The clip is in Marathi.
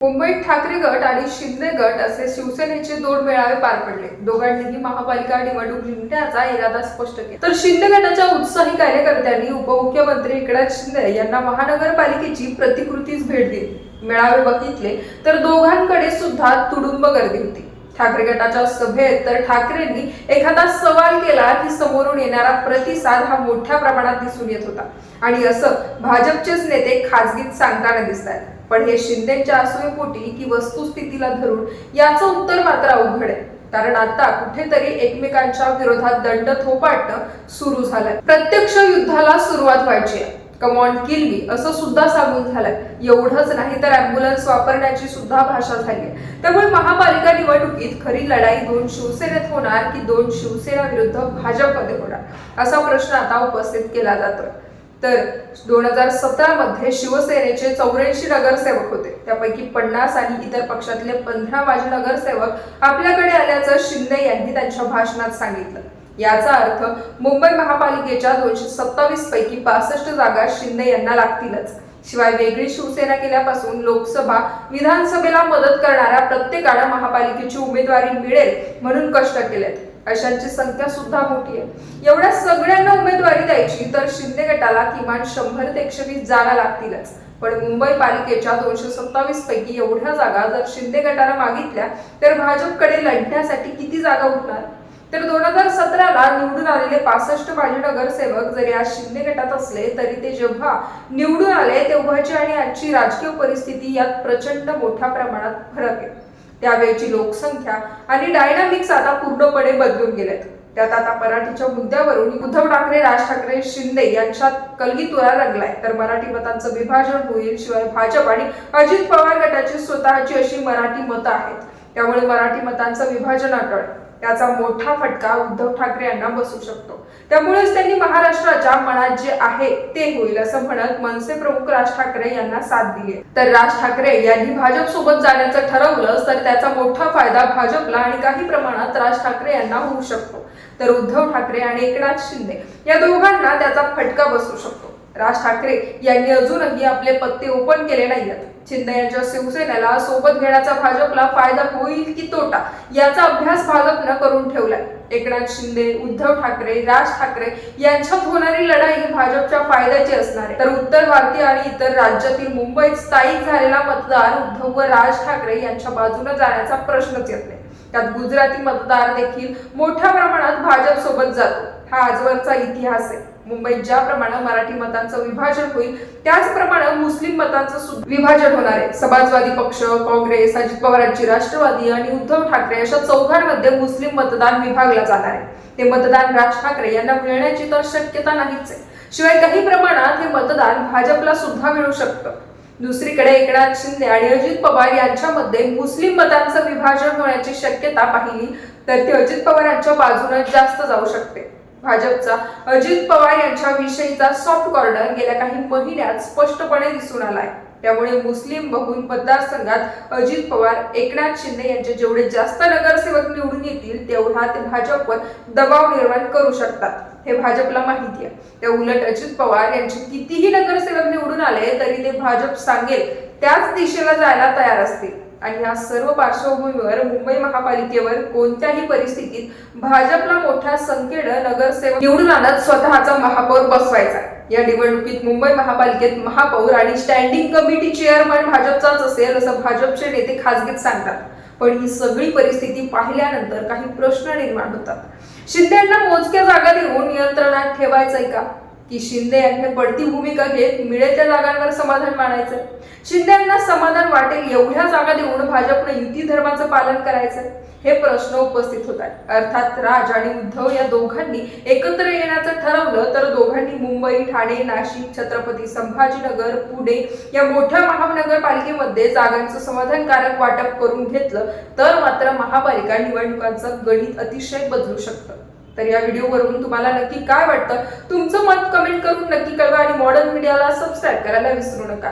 मुंबईत ठाकरे गट आणि शिंदे गट असे शिवसेनेचे दोन मेळावे पार पडले. दोघांनीही महापालिका निवडणूक जिंकण्याचा इरादा स्पष्ट केला. तर शिंदे गटाच्या उत्साही कार्यकर्त्यांनी उपमुख्यमंत्री एकनाथ शिंदे यांना महानगरपालिकेची प्रतिकृतीच भेट दिली. मेळावे बघितले तर दोघांकडे सुद्धा तुडुंब गर्दी होती. ठाकरे गटाच्या सभेत तर ठाकरेंनी एखादा सवाल केला की समोरून येणारा प्रतिसाद हा मोठ्या प्रमाणात दिसून येत होता. आणि असं भाजपचेच नेते खासगीत सांगताना दिसत आहेत पण हे शिंदेच्या असूयपोटी की वस्तुस्थितीला धरून याचं उत्तर मात्र अवघड आहे. कारण आता कुठेतरी एकमेकांच्या विरोधात दंड थोपाटणं सुरू झालंय. प्रत्यक्ष युद्धाला सुरुवात व्हायची आहे. कमॉन किल्ली असं सुद्धा सांगून झालंय. एवढंच नाही तर अँब्युलन्स वापरण्याची सुद्धा भाषा झाली त्यामुळे महापालिका निवडणुकीत खरी लढाई दोन शिवसेनेत होणार की दोन शिवसेना विरुद्ध भाजपमध्ये होणार? असा प्रश्न आता उपस्थित केला जातोय. तर दोन हजार सतरा मध्ये शिवसेनेचे चौऱ्याऐंशी नगरसेवक होते. त्यापैकी पन्नास आणि इतर पक्षातले पंधरा माजी नगरसेवक आपल्याकडे आल्याचं शिंदे यांनी त्यांच्या भाषणात सांगितलं. याचा अर्थ मुंबई महापालिकेच्या दोनशे सत्तावीस पैकी पासष्ट जागा शिंदे यांना लागतीलच. शिवाय वेगळी शिवसेना केल्यापासून लोकसभा विधानसभेला मदत करणाऱ्या प्रत्येकाला महापालिकेची उमेदवारी मिळेल म्हणून कष्ट केलेत. अशांची संख्या सुद्धा मोठी आहे. एवढ्या सगळ्यांना उमेदवारी द्यायची तर शिंदे गटाला किमान शंभर ते एकशे वीस जागा लागतीलच. पण मुंबई पालिकेच्या दोनशे सत्तावीस पैकी एवढ्या जागा जर शिंदे गटाला मागितल्या तर भाजपकडे लढण्यासाठी किती जागा उरणार? तर दोन हजार सतराला निवडून आलेले पासष्ट माजी नगरसेवक जरी आज शिंदे गटात असले तरी ते जेव्हा निवडून आले तेव्हाची आणि आजची राजकीय परिस्थिती यात प्रचंड मोठ्या प्रमाणात फरक त्यावेळची लोकसंख्या आणि डायनामिक्स आता पूर्णपणे बदलून गेलेत त्यात आता मराठीच्या मुद्द्यावरून उद्धव ठाकरे राज ठाकरे शिंदे यांच्यात कलगीतुरा रंगलाय. तर मराठी मतांचं विभाजन होईल शिवाय भाजप आणि अजित पवार गटाची स्वतःची अशी मराठी मतं आहेत. त्यामुळे मराठी मतांचं विभाजन अटळ. त्याचा मोठा फटका उद्धव ठाकरे यांना बसू शकतो. त्यामुळेच त्यांनी महाराष्ट्राच्या मनात जे आहे ते होईल असं म्हणत मनसे प्रमुख राज ठाकरे यांना साथ दिली तर राज ठाकरे यांनी भाजप सोबत जाण्याचं ठरवलं तर त्याचा मोठा फायदा भाजपला आणि काही प्रमाणात राज ठाकरे यांना होऊ शकतो. तर उद्धव ठाकरे आणि एकनाथ शिंदे या दोघांना त्याचा फटका बसू शकतो. राज ठाकरे यांनी अजूनही आपले पत्ते ओपन केले नाहीयेत. शिंदे यांच्या शिवसेनेला सोबत घेण्याचा भाजपला फायदा होईल की तोटा याचा अभ्यास भाजपनं करून ठेवलाय. एकनाथ शिंदे उद्धव ठाकरे राज ठाकरे यांच्यात होणारी लढाई भाजपच्या फायद्याची असणार आहे. तर उत्तर भारतीय आणि इतर राज्यातील मुंबईत स्थायिक झालेला मतदार उद्धव व राज ठाकरे यांच्या बाजूने जाण्याचा प्रश्नच येत नाही. त्यात गुजराती मतदार देखील मोठ्या प्रमाणात भाजप सोबत जातो. हा आजवरचा इतिहास आहे. मुंबईत ज्याप्रमाणे मराठी मतांचं विभाजन होईल त्याचप्रमाणे मुस्लिम मतांचं विभाजन होणार आहे. समाजवादी पक्ष काँग्रेस अजित पवारांची राष्ट्रवादी आणि उद्धव ठाकरे अशा चौघांमध्ये मुस्लिम मतदान विभागला जाणार आहे. ते मतदान राज ठाकरे यांना मिळण्याची तर शक्यता नाहीच आहे. शिवाय काही प्रमाणात हे मतदान भाजपला सुद्धा मिळू शकतं. दुसरीकडे एकनाथ शिंदे आणि अजित पवार यांच्यामध्ये मुस्लिम मतांचं विभाजन होण्याची शक्यता पाहिली तर ते अजित पवारांच्या बाजूने जास्त जाऊ शकते. भाजपचा अजित पवार यांच्या विषयीचा सॉफ्ट कॉर्नर गेल्या काही महिन्यात स्पष्टपणे दिसून आलाय. त्यामुळे मुस्लिम बहुल मतदारसंघात अजित पवार एकनाथ शिंदे यांचे जेवढे जास्त नगरसेवक निवडून येतील तेवढा ते भाजपवर दबाव निर्माण करू शकतात. हे भाजपला माहिती आहे. त्या उलट अजित पवार यांचे कितीही नगरसेवक निवडून आले तरी ते भाजप सांगेल त्याच दिशेला जायला तयार असतील. आणि या सर्व पार्श्वभूमीवर मुंबई महापालिकेवर कोणत्याही परिस्थितीत भाजपला मोठ्या संख्येनं नगरसेवक निवडून आणत स्वतःचा महापौर बसवायचा या निवडणुकीत मुंबई महापालिकेत महापौर आणि स्टँडिंग कमिटी चेअरमन भाजपचाच असेल असं भाजपचे नेते खासगीत सांगतात. पण ही सगळी परिस्थिती पाहिल्यानंतर काही प्रश्न निर्माण होतात. शिंदे यांना मोजक्या जागा देऊन नियंत्रणात ठेवायचंय का? की शिंदे यांनी पडती भूमिका घेत मिळेल त्या जागांवर समाधान मानायचं. शिंदे यांना समाधान वाटेल एवढ्या जागा देऊन भाजपने युती धर्माचं पालन करायचं हे प्रश्न उपस्थित होत आहेत अर्थात राज आणि उद्धव या दोघांनी एकत्र येण्याचं ठरवलं तर दोघांनी मुंबई ठाणे नाशिक छत्रपती संभाजीनगर पुणे या मोठ्या महानगरपालिकेमध्ये जागांचं समाधानकारक वाटप करून घेतलं तर मात्र महापालिका निवडणुकांचं गणित अतिशय बदलू शकतं. तर या व्हिडिओवरून तुम्हाला नक्की काय वाटतं? तुमचं मत कमेंट करून नक्की कळवा आणि मॉडर्न मीडियाला सबस्क्राईब करायला विसरू नका.